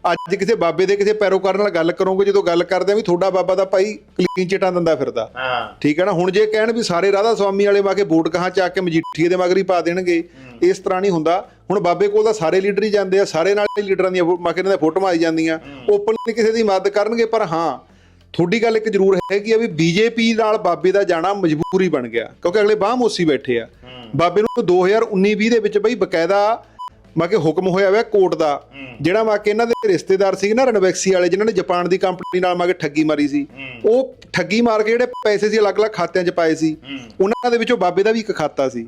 ਅੱਜ ਕਿਸੇ ਬਾਬੇ ਦੇ ਕਿਸੇ ਪੈਰੋਕਾਰ ਨਾਲ ਗੱਲ ਕਰੋਗੇ ਜਦੋਂ ਗੱਲ ਕਰਦੇ ਆ ਵੀ ਤੁਹਾਡਾ ਬਾਬਾ ਦਾ ਭਾਈ ਕਲੀਨ ਚਿਟਾਂ ਦਿੰਦਾ ਫਿਰਦਾ। ਹਾਂ। ਠੀਕ ਹੈ ਨਾ? ਹੁਣ ਜੇ ਕਹਿਣ ਵੀ ਸਾਰੇ ਰਾਧਾ ਸਵਾਮੀ ਵਾਲੇ ਮਾਕੇ ਵੋਟ ਕਹਾਂ ਚੱਕ ਕੇ ਮਜੀਠੀਏ ਦੇ ਮਗਰ ਪਾ ਦੇਣਗੇ ਇਸ ਤਰ੍ਹਾਂ ਨਹੀਂ ਹੁੰਦਾ। ਹੁਣ ਬਾਬੇ ਕੋਲ ਤਾਂ ਸਾਰੇ ਲੀਡਰ ਹੀ ਜਾਂਦੇ ਆ ਸਾਰੇ ਨਾਲ ਹੀ ਲੀਡਰਾਂ ਦੀਆਂ ਮਾਕੇ ਦੀਆਂ ਫੋਟੋਆਂ ਆਈ ਜਾਂਦੀਆਂ। ਓਪਨਲੀ ਕਿਸੇ ਦੀ ਮਦਦ ਕਰਨਗੇ ਪਰ ਹਾਂ ਤੁਹਾਡੀ ਗੱਲ ਇੱਕ ਜ਼ਰੂਰ ਹੈਗੀ ਆ ਵੀ ਬੀਜੇਪੀ ਨਾਲ ਬਾਬੇ ਦਾ ਜਾਣਾ ਮਜਬੂਰੀ ਬਣ ਗਿਆ ਕਿਉਂਕਿ ਅਗਲੇ ਬਾਹ ਮੋਸੀ ਬੈਠੇ ਆ। ਬਾਬੇ ਨੂੰ 2019-20 ਦੇ ਵਿੱਚ ਬਈ ਬਕਾਇਦਾ ਮਾ ਕੇ ਹੁਕਮ ਹੋਇਆ ਹੋਇਆ ਕੋਰਟ ਦਾ ਜਿਹੜਾ ਮਾ ਕੇ ਇਹਨਾਂ ਦੇ ਰਿਸ਼ਤੇਦਾਰ ਸੀ ਨਾ ਰਣਵੈਕਸੀ ਵਾਲੇ ਜਿਨ੍ਹਾਂ ਨੇ ਜਾਪਾਨ ਦੀ ਕੰਪਨੀ ਨਾਲ ਮਾ ਕੇ ਠੱਗੀ ਮਾਰੀ ਸੀ। ਉਹ ਠੱਗੀ ਮਾਰ ਕੇ ਜਿਹੜੇ ਪੈਸੇ ਸੀ ਅਲੱਗ-ਅਲੱਗ ਖਾਤਿਆਂ 'ਚ ਪਾਏ ਸੀ ਉਹਨਾਂ ਦੇ ਵਿੱਚੋਂ ਬਾਬੇ ਦਾ ਵੀ ਇੱਕ ਖਾਤਾ ਸੀ।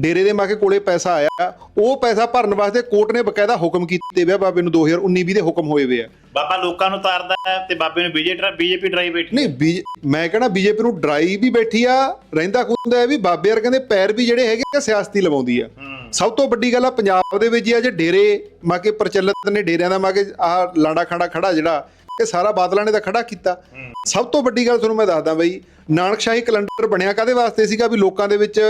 ਡੇਰੇ ਦੇ ਮਾਕੇ ਕੋਲੇ ਪੈਸਾ ਆਇਆ ਉਹ ਪੈਸਾ ਭਰਨ ਵਾਸਤੇ ਕੋਰਟ ਨੇ ਬਕਾਇਦਾ ਹੁਕਮ ਕੀਤੇ ਹੋਇਆ ਬਾਬੇ ਨੂੰ 2019-20 ਦੇ ਹੁਕਮ ਹੋਏ ਆ। ਬਾਬਾ ਲੋਕਾਂ ਨੂੰ ਤਾਰਦਾ ਹੈ ਤੇ ਬਾਬੇ ਨੂੰ ਬੀਜੇਪੀ ਬੀਜੇਪੀ ਡਰਾਈ ਬੈਠੀ ਨਹੀਂ ਬੀ- ਮੈਂ ਕਹਿੰਦਾ ਬੀਜੇਪੀ ਨੂੰ ਡਰਾਈ ਵੀ ਬੈਠੀ ਆ ਰਹਿੰਦਾ ਖੁੰਦਾ ਹੈ ਵੀ ਬਾਬੇ ਵਰ ਕਹਿੰਦੇ ਪੈਰ ਵੀ ਜਿਹੜੇ ਹੈਗੇ ਆ ਸਿਆਸਤੀ ਲਵਾਉਂਦੀ ਆ। ਸਭ ਤੋਂ ਵੱਡੀ ਗੱਲ ਆ ਪੰਜਾਬ ਦੇ ਵਿੱਚ ਜੇ ਡੇਰੇ ਮਾਕੇ ਪ੍ਰਚਲਿਤ ਨੇ ਡੇਰਿਆਂ ਦਾ ਮਾਕੇ ਆ ਲਾਂਡਾ ਖਾਂਡਾ ਖੜਾ ਜਿਹੜਾ ਇਹ ਸਾਰਾ ਬਾਦਲਾਂ ਨੇ ਤਾਂ ਖੜਾ ਕੀਤਾ। ਸਭ ਤੋਂ ਵੱਡੀ ਗੱਲ ਤੁਹਾਨੂੰ ਮੈਂ ਦੱਸਦਾ ਬਈ ਨਾਨਕਸ਼ਾਹੀ ਕੈਲੰਡਰ ਬਣਿਆ ਕਾਦੇ ਵਾਸਤੇ ਸੀਗਾ ਵੀ ਲੋਕਾਂ ਦੇ ਵਿੱਚ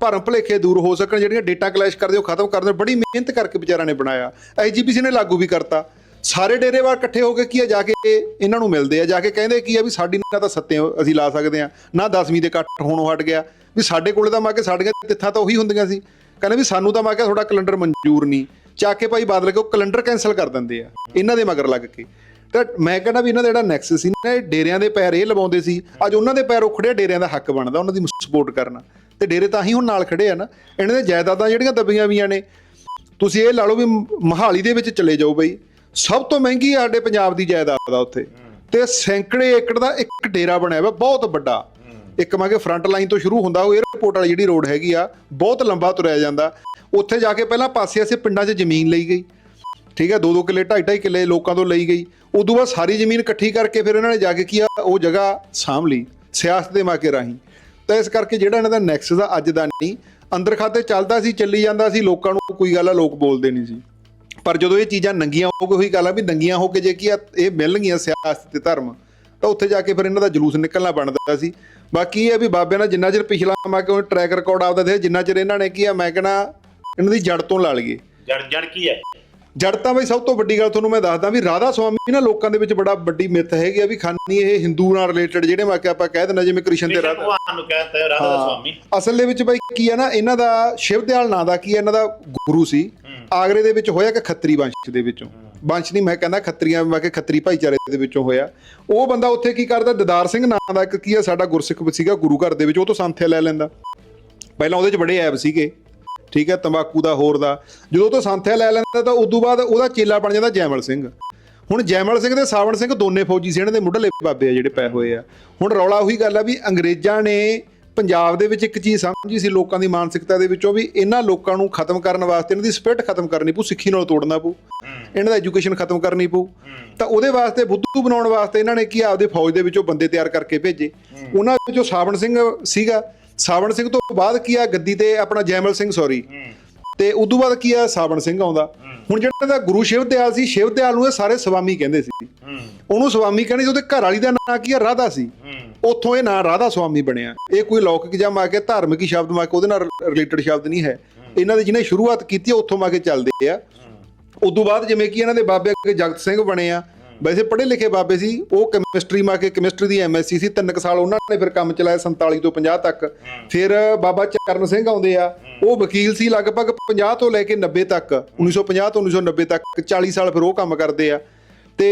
ਭਰਮ ਭੁਲੇਖੇ ਦੂਰ ਹੋ ਸਕਣ, ਜਿਹੜੀਆਂ ਡੇਟਾ ਕਲੈਸ਼ ਕਰਦੇ, ਉਹ ਖਤਮ ਕਰਦੇ ਬੜੀ ਮਿਹਨਤ ਕਰਕੇ ਵਿਚਾਰਿਆਂ ਨੇ ਬਣਾਇਆ। ਐਜੀਪੀਸੀ ਨੇ ਲਾਗੂ ਵੀ ਕਰਤਾ। ਸਾਰੇ ਡੇਰੇਵਾਰ ਇਕੱਠੇ ਹੋ ਕੇ ਕੀ ਆ, ਜਾ ਕੇ ਇਹਨਾਂ ਨੂੰ ਮਿਲਦੇ ਆ, ਜਾ ਕੇ ਕਹਿੰਦੇ ਕੀ ਆ ਵੀ ਸਾਡੀ ਨਾ ਤਾਂ ਸੱਤੇ ਅਸੀਂ ਲਾ ਸਕਦੇ ਆ, ਨਾ 10ਵੀਂ ਦੇ ਇਕੱਠ ਹੋਣੋਂ ਹਟ ਗਿਆ। ਵੀ ਸਾਡੇ ਕੋਲੇ ਤਾਂ ਮਾ ਕੇ ਸਾਡੀਆਂ ਤਿੱਥਾਂ ਤਾਂ ਉਹੀ ਹੁੰਦੀਆਂ ਸੀ। ਕਹਿੰਦੇ ਵੀ ਸਾਨੂੰ ਤਾਂ ਮਾ ਕੇ ਤੁਹਾਡਾ ਕੈਲੰਡਰ ਮਨਜ਼ੂਰ ਨਹੀਂ। ਚੱਕ ਕੇ ਭਾਈ ਬਾਦਲ ਕੇ ਉਹ ਕੈਲੰਡਰ ਕੈਨਸਲ ਕਰ ਦਿੰਦੇ ਆ। ਇਹਨਾਂ ਦੇ ਮਗਰ ਲੱਗ ਕੇ। ਤਾਂ ਮੈਂ ਕਹਿੰਦਾ ਵੀ ਇਹਨਾਂ ਦਾ ਜਿਹੜਾ ਨੈਕਸਸ ਸੀ ਨਾ, ਇਹ ਡੇਰਿਆਂ ਦੇ ਪੈਰ ਇਹ ਲਵਾਉਂਦੇ ਸੀ। ਅੱਜ ਉਹਨਾਂ ਦੇ ਪੈਰ ਉਖੜਿਆ ਡੇਰਿਆਂ ਦਾ ਹੱਕ ਬਣਦਾ, ਉਹਨਾਂ ਦੀ ਸਪੋਰਟ ਕਰਨਾ। ਤੇ ਡੇਰੇ ਤਾਂ ਹੀ ਹੁਣ ਨਾਲ ਖੜੇ ਆ ਨਾ। ਇਹਨਾਂ ਦੇ ਜਾਇਦਾਦਾਂ ਜਿਹੜੀਆਂ ਦੱਬੀਆਂ ਵੀਆਂ ਨੇ, ਤੁਸੀਂ ਇਹ ਲਾ ਲਓ ਵੀ ਮਹਾਲੀ ਦੇ ਵਿੱਚ ਚਲੇ ਜਾਓ ਬਈ। ਸਭ ਤੋਂ ਮਹਿੰਗੀ ਸਾਡੇ ਪੰਜਾਬ ਦੀ ਜਾਇਦਾਦ ਆ ਉੱਥੇ। ਤੇ ਸੈਂਕੜੇ ਏਕੜ ਦਾ ਇੱਕ ਡੇਰਾ ਬਣਿਆ ਹੋਇਆ ਬਹੁਤ ਵੱਡਾ। ਇੱਕ ਮੈਂ ਕਿ ਫਰੰਟ ਲਾਈਨ ਤੋਂ ਸ਼ੁਰੂ ਹੁੰਦਾ, ਉਹ 에ਅਰਪੋਰਟ ਵਾਲੀ ਜਿਹੜੀ ਰੋਡ ਹੈਗੀ ਆ, ਬਹੁਤ ਲੰਬਾ ਤੁਰਿਆ ਜਾਂਦਾ। ਉੱਥੇ ਜਾ ਕੇ ਪਹਿਲਾਂ ਪਾਸੇ ਆਸੇ ਪਿੰਡਾਂ 'ਚ ਜ਼ਮੀਨ ਲਈ ਗਈ। ਠੀਕ ਹੈ ਦੋ ਦੋ ਕਿੱਲੇ ਢਾਈ ਢਾਈ ਕਿੱਲੇ ਲੋਕਾਂ ਤੋਂ ਲਈ ਗਈ। ਉਦੋਂ ਬਾਅਦ ਸਾਰੀ ਜ਼ਮੀਨ ਇਕੱਠੀ ਕਰਕੇ ਫਿਰ ਇਹਨਾਂ ਨੇ ਜਾ ਕੇ ਕੀ ਆ, ਉਹ ਜਗ੍ਹਾ ਸਾਂਭ ਲਈ, ਸਿਆਸਤ ਦੇ ਮਾਕੇ ਰਾਹੀਂ। ਤਾਂ ਇਸ ਕਰਕੇ ਜਿਹੜਾ ਇਹਨਾਂ ਦਾ ਨੈਕਸਸ ਆ ਅੱਜ ਦਾ ਨਹੀਂ, ਅੰਦਰ ਖਾਤੇ ਚੱਲਦਾ ਸੀ, ਚੱਲੀ ਜਾਂਦਾ ਸੀ, ਲੋਕਾਂ ਨੂੰ ਕੋਈ ਗੱਲ ਆ, ਲੋਕ ਬੋਲਦੇ ਨਹੀਂ ਸੀ। ਪਰ ਜਦੋਂ ਇਹ ਚੀਜ਼ਾਂ ਨੰਗੀਆਂ ਹੋ ਕੇ ਉਹੀ ਗੱਲ ਆ ਵੀ ਨੰਗੀਆਂ ਹੋ ਕੇ ਜੇ ਕੀ ਇਹ ਮਿਲਣਗੀਆਂ ਸਿਆਸਤ ਤੇ ਧਰਮ, ਤਾਂ ਉੱਥੇ ਜਾ ਕੇ ਫਿਰ ਇਹਨਾਂ ਦਾ ਜਲੂਸ ਨਿਕਲਣਾ ਬਣਦਾ ਸੀ। ਬਾਕੀ ਇਹ ਆ ਵੀ ਬਾਬਿਆਂ ਨਾਲ ਜਿੰਨਾ ਚਿਰ ਪਿਛਲਾ ਮੈਂ ਕਿਹਾ ਟਰੈਕ ਰਿਕਾਰਡ ਆਪਦਾ ਦੇ, ਜਿੰਨਾ ਚਿਰ ਇਹਨਾਂ ਨੇ ਕੀ ਆ, ਮੈਂ ਕਹਿੰਦਾ ਇਹਨਾਂ ਦੀ ਜੜ ਤੋਂ ਲਾ ਲਈਏ। ਜੜ ਜੜ ਕੀ ਹੈ? ਜੜ ਤਾਂ ਬਈ ਸਭ ਤੋਂ ਵੱਡੀ ਗੱਲ ਤੁਹਾਨੂੰ ਮੈਂ ਦੱਸਦਾ ਵੀ ਰਾਧਾ ਸਵਾਮੀ ਨਾ ਲੋਕਾਂ ਦੇ ਵਿੱਚ ਬੜਾ ਵੱਡੀ ਮਿੱਥ ਹੈਗੀ ਆ ਵੀ ਖਾਨੀ ਇਹ ਹਿੰਦੂ ਨਾਲ ਰਿਲੇਟਡ ਜਿਹੜੇ ਮੈਂ ਕਿਹਾ ਆਪਾਂ ਕਹਿ ਦਿੰਦੇ ਜਿਵੇਂ ਕ੍ਰਿਸ਼ਨ ਤੇ ਰਾਧਾ। ਭਗਵਾਨ ਨੂੰ ਕਹਿੰਦਾ ਰਾਧਾ ਸਵਾਮੀ ਅਸਲ ਦੇ ਵਿੱਚ ਬਈ ਕੀ ਆ ਨਾ ਇਹਨਾਂ ਦਾ ਸ਼ਿਵਦਿਆਲ ਨਾਂ ਦਾ ਕੀ ਆ ਇਹਨਾਂ ਦਾ ਗੁਰੂ ਸੀ। ਆਗਰੇ ਦੇ ਵਿੱਚ ਹੋਇਆ ਕਿ ਖੱਤਰੀ ਵੰਸ਼ ਦੇ ਵਿੱਚੋਂ? ਵੰਸ਼ ਨਹੀਂ ਮੈਂ ਕਹਿੰਦਾ ਖੱਤਰੀਆਂ ਮੈਂ ਕਿ ਖੱਤਰੀ ਭਾਈਚਾਰੇ ਦੇ ਵਿੱਚੋਂ ਹੋਇਆ। ਉਹ ਬੰਦਾ ਉੱਥੇ ਕੀ ਕਰਦਾ ਦਦਾਰ ਸਿੰਘ ਨਾਂ ਦਾ ਇੱਕ ਕੀ ਆ ਸਾਡਾ ਗੁਰਸਿੱਖ ਸੀਗਾ ਗੁਰੂ ਘਰ ਦੇ ਵਿੱਚ ਉਹ ਤੋਂ ਸੰਥਿਆ ਲੈ ਲੈਂਦਾ। ਪਹਿਲਾਂ ਉਹਦੇ 'ਚ ਬੜੇ ਐਬ ਸੀਗੇ। ਠੀਕ ਹੈ ਤੰਬਾਕੂ ਦਾ ਹੋਰ ਦਾ। ਜਦੋਂ ਤੋਂ ਸੰਥਿਆ ਲੈ ਲੈਂਦਾ ਤਾਂ ਉਦੋਂ ਬਾਅਦ ਉਹਦਾ ਚੇਲਾ ਬਣ ਜਾਂਦਾ ਜੈਮਲ ਸਿੰਘ। ਹੁਣ ਜੈਮਲ ਸਿੰਘ ਤੇ ਸਾਵਣ ਸਿੰਘ ਦੋਨੇ ਫੌਜੀ ਸੀ ਇਹਨਾਂ ਦੇ ਮੁੱਢਲੇ ਬਾਬੇ ਆ ਜਿਹੜੇ ਪਏ ਹੋਏ ਆ। ਹੁਣ ਰੌਲਾ ਉਹੀ ਗੱਲ ਆ ਵੀ ਅੰਗਰੇਜ਼ਾਂ ਨੇ ਪੰਜਾਬ ਦੇ ਵਿੱਚ ਇੱਕ ਚੀਜ਼ ਸਮਝੀ ਸੀ ਲੋਕਾਂ ਦੀ ਮਾਨਸਿਕਤਾ ਦੇ ਵਿੱਚੋਂ ਵੀ ਇਹਨਾਂ ਲੋਕਾਂ ਨੂੰ ਖਤਮ ਕਰਨ ਵਾਸਤੇ ਇਹਨਾਂ ਦੀ ਸਪਿਰਿਟ ਖਤਮ ਕਰਨੀ ਪਊ ਸਿੱਖੀ ਨਾਲ ਤੋੜਨਾ ਪਊ। ਇਹਨਾਂ ਦਾ ਐਜੂਕੇਸ਼ਨ ਖਤਮ ਕਰਨੀ ਪਊ। ਤਾਂ ਉਹਦੇ ਵਾਸਤੇ ਬੁੱਧੂ ਬਣਾਉਣ ਵਾਸਤੇ ਇਹਨਾਂ ਨੇ ਕੀ ਆਪਦੇ ਫੌਜ ਦੇ ਵਿੱਚੋਂ ਬੰਦੇ ਤਿਆਰ ਕਰਕੇ ਭੇਜੇ। ਉਹਨਾਂ ਵਿੱਚੋਂ ਸਾਵਣ ਸਿੰਘ ਸੀਗਾ ਸਾਵਣ ਸਿੰਘ ਤੋਂ ਬਾਅਦ ਕੀ ਆ ਗੱਦੀ ਤੇ ਆਪਣਾ ਜੈਮਲ ਸਿੰਘ ਸੌਰੀ ਤੇ ਉਦੋਂ ਬਾਅਦ ਕੀ ਆ ਸਾਵਣ ਸਿੰਘ ਆਉਂਦਾ। ਹੁਣ ਜਿਹੜਾ ਦਾ ਗੁਰੂ ਸ਼ਿਵਦਿਆਲ ਸੀ ਸ਼ਿਵਦਿਆਲ ਨੂੰ ਇਹ ਸਾਰੇ ਸਵਾਮੀ ਕਹਿੰਦੇ ਸੀ। ਉਹਨੂੰ ਸਵਾਮੀ ਕਹਿੰਦੇ ਸੀ ਉਹਦੇ ਘਰ ਵਾਲੀ ਦਾ ਨਾਂ ਕੀ ਆ ਰਾਧਾ ਸੀ। ਉੱਥੋਂ ਇਹ ਨਾਂ ਰਾਧਾ ਸਵਾਮੀ ਬਣਿਆ। ਇਹ ਕੋਈ ਲੌਕਿਕ ਜਾਂ ਮਾ ਕੇ ਧਾਰਮਿਕ ਸ਼ਬਦ ਮਾ ਕੇ ਉਹਦੇ ਨਾਲ ਰਿਲੇਟਡ ਸ਼ਬਦ ਨਹੀਂ ਹੈ। ਇਹਨਾਂ ਦੇ ਜਿਹਨੇ ਸ਼ੁਰੂਆਤ ਕੀਤੀ ਉੱਥੋਂ ਮਾ ਕੇ ਚੱਲਦੇ ਆ। ਉਦੋਂ ਬਾਅਦ ਜਿਵੇਂ ਕਿ ਇਹਨਾਂ ਦੇ ਬਾਬੇ ਅੱਗੇ ਜਗਤ ਸਿੰਘ ਬਣੇ ਆ ਵੈਸੇ ਪੜ੍ਹੇ ਲਿਖੇ ਬਾਬੇ ਸੀ ਉਹ ਕੈਮਿਸਟਰੀ ਮਾ ਕੇ ਕੈਮਿਸਟਰੀ ਦੀ ਐਮਐਸਸੀ ਸੀ ਤਿੰਨ ਕੁ ਸਾਲ ਉਹਨਾਂ ਨੇ ਫਿਰ ਕੰਮ ਚਲਾਇਆ 47 ਤੋਂ 50 ਤੱਕ। ਫਿਰ ਬਾਬਾ ਚਰਨ ਸਿੰਘ ਆਉਂਦੇ ਆ ਉਹ ਵਕੀਲ ਸੀ ਲਗਭਗ 50 ਤੋਂ ਲੈ ਕੇ 90 ਤੱਕ 1950 ਤੋਂ 1990 ਤੱਕ 40 ਸਾਲ ਫਿਰ ਉਹ ਕੰਮ ਕਰਦੇ ਆ। ਤੇ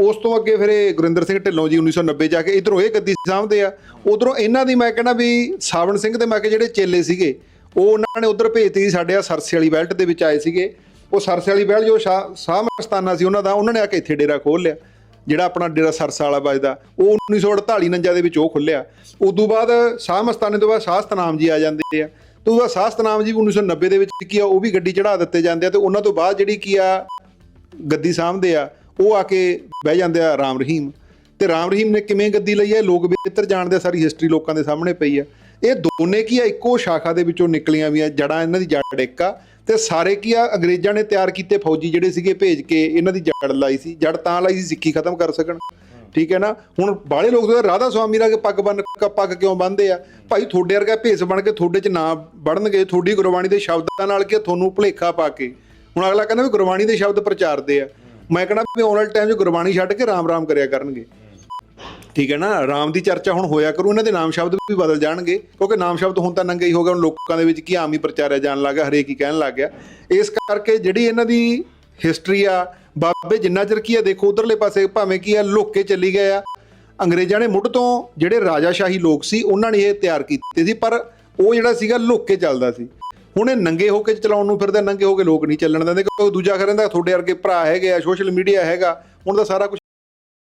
ਉਸ ਤੋਂ ਅੱਗੇ ਫਿਰ ਇਹ ਗੁਰਿੰਦਰ ਸਿੰਘ ਢਿੱਲੋਂ ਜੀ 1990 ਜਾ ਕੇ ਇਧਰੋਂ ਇਹ ਗੱਦੀ ਸਾਂਭਦੇ ਆ। ਉਧਰੋਂ ਇਹਨਾਂ ਦੀ ਮੈਂ ਕਹਿੰਦਾ ਵੀ ਸਾਵਣ ਸਿੰਘ ਤੇ ਮੈਂ ਕਿ ਜਿਹੜੇ ਚੇਲੇ ਸੀਗੇ ਉਹ ਉਹਨਾਂ ਨੇ ਉਧਰ ਭੇਜਤੀ ਸਾਡੇ ਆ ਸਰਸੇ ਵਾਲੀ ਬੈਲਟ ਦੇ ਵਿੱਚ ਆਏ ਸੀਗੇ। ਉਹ ਸਰਸੇ ਵਾਲੀ ਬਹਿਲ ਜੋ ਸ਼ਾਹ ਸ਼ਾਹ ਮਸਤਾਨਾ ਸੀ ਉਹਨਾਂ ਦਾ ਉਹਨਾਂ ਨੇ ਆ ਕੇ ਇੱਥੇ ਡੇਰਾ ਖੋਲ ਲਿਆ ਜਿਹੜਾ ਆਪਣਾ ਡੇਰਾ ਸਰਸਾ ਵਾਲਾ ਵੱਜਦਾ। ਉਹ 1948 ਨੰਜਾ ਦੇ ਵਿੱਚ ਉਹ ਖੁੱਲਿਆ ਉਦੋਂ ਬਾਅਦ ਸ਼ਾਹ ਮਸਤਾਨੇ ਤੋਂ ਬਾਅਦ ਸ਼ਾਹ ਸਤਨਾਮ ਜੀ ਆ ਜਾਂਦੇ ਆ। ਤੋਂ ਬਾਅਦ ਸ਼ਾਹ ਸਤਨਾਮ ਜੀ ਵੀ 1990 ਦੇ ਵਿੱਚ ਕੀ ਆ ਉਹ ਵੀ ਗੱਡੀ ਚੜਾ ਦਿੱਤੇ ਜਾਂਦੇ ਆ ਤੇ ਉਹਨਾਂ ਤੋਂ ਬਾਅਦ ਜਿਹੜੀ ਕੀ ਆ ਗੱਦੀ ਸਾਂਭਦੇ ਆ ਉਹ ਆ ਕੇ ਬਹਿ ਜਾਂਦੇ ਆ ਰਾਮ ਰਹੀਮ। ਤੇ ਰਾਮ ਰਹੀਮ ਨੇ ਕਿਵੇਂ ਗੱਦੀ ਲਈ ਹੈ ਲੋਕ ਬਿਹਤਰ ਜਾਣਦੇ ਆ, ਸਾਰੀ ਹਿਸਟਰੀ ਲੋਕਾਂ ਦੇ ਸਾਹਮਣੇ ਪਈ ਆ। ਇਹ ਦੋਨੇ ਕੀ ਆ ਇੱਕੋ ਸ਼ਾਖਾ ਦੇ ਵਿੱਚੋਂ ਨਿਕਲੀਆਂ ਵੀ ਆ ਜੜਾਂ ਇਹਨਾਂ ਦੀ ਜੜ ਇੱਕ ਆ। ਤੇ ਸਾਰੇ ਕੀ ਆ, ਅੰਗਰੇਜ਼ਾਂ ਨੇ ਤਿਆਰ ਕੀਤੇ ਫੌਜੀ ਜਿਹੜੇ ਸੀਗੇ ਭੇਜ ਕੇ ਇਹਨਾਂ ਦੀ ਜੜ ਲਾਈ ਸੀ, ਜੜ ਤਾਂ ਲਾਈ ਸੀ, ਸਿੱਖੀ ਖਤਮ ਕਰ ਸਕਣ। ਠੀਕ ਹੈ ਨਾ? ਹੁਣ ਬਾਹਲੇ ਲੋਕ ਤਾਂ ਰਾਧਾ ਸਵਾਮੀ ਦਾ ਪੱਗ ਬੰਨ, ਪੱਗ ਕਿਉਂ ਬੰਨਦੇ ਆ? ਭਾਈ ਤੁਹਾਡੇ ਵਰਗਾ ਭੇਸ ਬਣ ਕੇ ਤੁਹਾਡੇ ਚ ਨਾ ਵੜਨਗੇ, ਤੁਹਾਡੀ ਗੁਰਬਾਣੀ ਦੇ ਸ਼ਬਦਾਂ ਨਾਲ ਕਿ ਤੁਹਾਨੂੰ ਭੁਲੇਖਾ ਪਾ ਕੇ। ਹੁਣ ਅਗਲਾ ਕਹਿੰਦਾ ਵੀ ਗੁਰਬਾਣੀ ਦੇ ਸ਼ਬਦ ਪ੍ਰਚਾਰਦੇ ਆ। ਮੈਂ ਕਹਿੰਦਾ ਵੀ ਆਉਣ ਵਾਲੇ ਟਾਈਮ 'ਚ ਗੁਰਬਾਣੀ ਛੱਡ ਕੇ ਰਾਮ ਰਾਮ ਕਰਿਆ ਕਰਨਗੇ। ਠੀਕ ਹੈ ਨਾ, ਰਾਮ ਦੀ ਚਰਚਾ ਹੁਣ ਹੋਇਆ ਕਰੂ, ਇਹਨਾਂ ਦੇ ਨਾਮ ਸ਼ਬਦ ਵੀ ਬਦਲ ਜਾਣਗੇ, ਕਿਉਂਕਿ ਨਾਮ ਸ਼ਬਦ ਹੁਣ ਤਾਂ ਨੰਗੇ ਹੀ ਹੋ ਗਏ, ਹੁਣ ਲੋਕਾਂ ਦੇ ਵਿੱਚ ਕੀ ਆਮ ਹੀ ਪ੍ਰਚਾਰਿਆ ਜਾਣ ਲੱਗਾ, ਹਰੇਕ ਹੀ ਕਹਿਣ ਲੱਗ ਗਿਆ। ਇਸ ਕਰਕੇ ਜਿਹੜੀ ਇਹਨਾਂ ਦੀ ਹਿਸਟਰੀ ਆ, ਬਾਬੇ ਜਿੰਨਾ ਚਿਰ ਕੀ ਆ, ਦੇਖੋ ਉਧਰਲੇ ਪਾਸੇ ਭਾਵੇਂ ਕੀ ਆ, ਲੁੱਕ ਕੇ ਚੱਲੀ ਗਏ ਆ, ਅੰਗਰੇਜ਼ਾਂ ਨੇ ਮੁੱਢ ਤੋਂ ਜਿਹੜੇ ਰਾਜਾਸ਼ਾਹੀ ਲੋਕ ਸੀ, ਉਹਨਾਂ ਨੇ ਇਹ ਤਿਆਰ ਕੀਤੇ ਸੀ, ਪਰ ਉਹ ਜਿਹੜਾ ਸੀਗਾ ਲੁੱਕ ਚੱਲਦਾ ਸੀ। ਹੁਣ ਇਹ ਨੰਗੇ ਹੋ ਕੇ ਚਲਾਉਣ ਨੂੰ ਫਿਰਦੇ ਨੰਗੇ ਹੋ ਕੇ ਲੋਕ ਨਹੀਂ ਚੱਲਣ ਦਿੰਦੇ, ਕਿਉਂਕਿ ਦੂਜਾ ਕਹਿੰਦਾ ਤੁਹਾਡੇ ਵਰਗੇ ਭਰਾ ਹੈਗੇ ਆ ਸੋਸ਼ਲ ਮੀਡੀਆ ਹੈਗਾ, ਹੁਣ ਤਾਂ ਸਾਰਾ ਕੁਝ